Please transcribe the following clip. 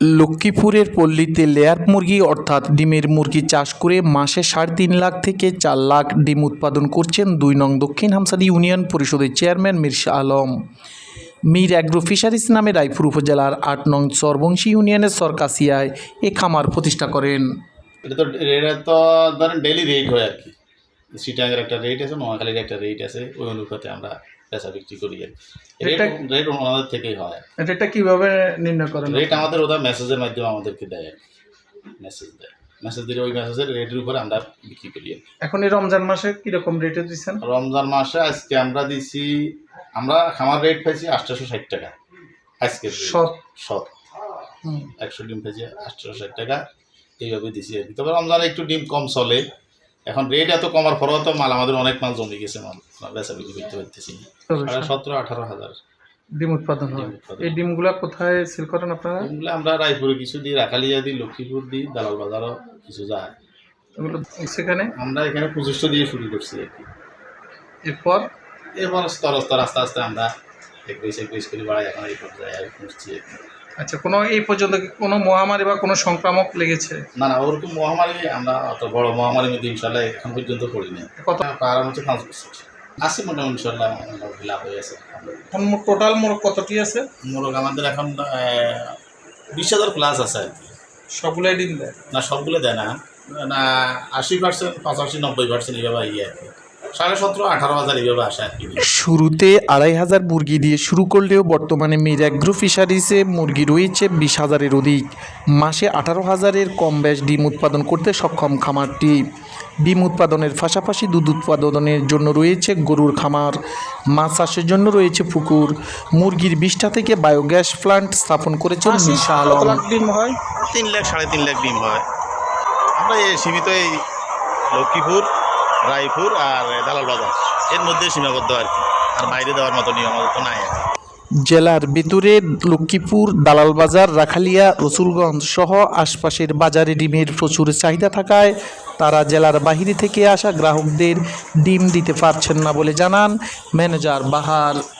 লক্ষ্মীপুরের পল্লীতে লেয়ার মুরগি অর্থাৎ ডিমের মুরগি চাষ করে মাসে সাড়ে তিন লাখ থেকে চার লাখ ডিম উৎপাদন করছেন দুই নং দক্ষিণ হামসাদি ইউনিয়ন পরিষদের chairman Mirsha Alam. Mir agro fisheries নামে রায়পুর উপজেলার আট নং চরবংশী ইউনিয়নের সরকাসিয়ায় এ খামার প্রতিষ্ঠা করেন। এটা তো এটা তো ধরেন ডেলি রেট হয় আর কি। সিটাঙ্গের একটা রেট আছে নোয়াখালীর একটা রেট আছে ওই অনুপাতে আমরা পেশা বিক্রি করি আর রেট রেট ওনাদের থেকেই হয় এটা কীভাবে নির্ণয় করেন রেট আমাদের ওরা মেসেজের মাধ্যমে আমাদেরকে দেয় মেসেজ দেয়। মেসেজ দিলে ওই মেসেজের রেটের উপরে আমরা বিক্রি করি এখন এই রমজান মাসে কীরকম রেটে দিচ্ছেন? রমজান মাসে আজকে আমরা দিছি আমরা খামার রেট পাইছি আটশোশো ষাট টাকা। আজকে সৎ সৎ একশো ডিম পেয়েছে আটশো ষাট টাকা। এইভাবে দিছি আর কি। তবে রমজানে একটু ডিম কম চলে। এখন রেট এত কমার পরেও তো মাল আমাদের অনেক মাল জমে গেছে মাল। আমরা বেচা বিক্রি করতে পারতেছি সতেরো আঠারো হাজার। ডিম উৎপাদন হয়। এই ডিমগুলা কোথায় সেল করেন আপনারা? এগুলো আমরা রায়পুরে কিছু দিই রাখালিয়া দিই লক্ষ্মীপুর দিই দালাল বাজারও কিছু যায়। এগুলো সেখানে? আমরা এখানে পঁচিশশো দিয়ে শুরু করছি আর কি। এরপর? এরপর স্তর স্তর আস্তে আস্তে আমরা একবিশ একবিশ করে বাড়াই এখন এই পর্যায়ে আর পৌঁছছি আর কি। আচ্ছা কোনো এই পর্যন্ত কোনো মহামারী বা কোনো সংক্রামক লেগেছে? না না ওরকম মহামারী? আমরা অত বড় মহামারীর মধ্যে ইনশাল্লাহ এখন পর্যন্ত পড়িনি কত? পার হচ্ছে পাঁচ বছর। আছে মোটামুটি ইনশাল্লাহ লাভ হয়ে গেছে এখন টোটাল মোট কতটি আছে? মোরগ আমাদের এখন বিশ হাজার প্লাস আছে আর কি। সবগুলাই ডিম দেয়? না সবগুলো দেয় না। না আশি পার্সেন্ট পঁচাশি নব্বই পার্সেন্ট এইভাবে ইয়ে আর কি। সাড়ে সতেরো আঠারো হাজার এইভাবে আসে আর কি। শুরুতে আড়াই হাজার মুরগি দিয়ে শুরু করলেও বর্তমানে মির অ্যাগ্রো ফিশারিসে মুরগি রয়েছে বিশ হাজারের অধিক। মাসে আঠারো হাজারের কম বেশ ডিম উৎপাদন করতে সক্ষম খামারটি। ডিম উৎপাদনের পাশাপাশি দুধ উৎপাদনের জন্য রয়েছে গরুর খামার মাছ চাষের জন্য রয়েছে পুকুর। মুরগির বিষ্ঠা থেকে বায়োগ্যাস প্লান্ট স্থাপন করেছেন মিশা আলম। ডিম হয়? তিন লাখ সাড়ে তিন লাখ ডিম হয়। আমরা এই সীমিত এই লক্ষ্মীপুর রায়পুর আর দালাল বাজার। এর মধ্যে সীমাবদ্ধ আর কি। আর বাইরে দেওয়ার মতো নিয়ম আমাদের তো নাই। জেলার ভিতরে লক্ষ্মীপুর, দালাল বাজার, রাখালিয়া, রসুলগঞ্জ সহ আশপাশের বাজারে ডিমের প্রচুর চাহিদা থাকায় তারা জেলার বাহিরে থেকে আসা গ্রাহকদের ডিম দিতে পারছেন না বলে জানান ম্যানেজার বাহার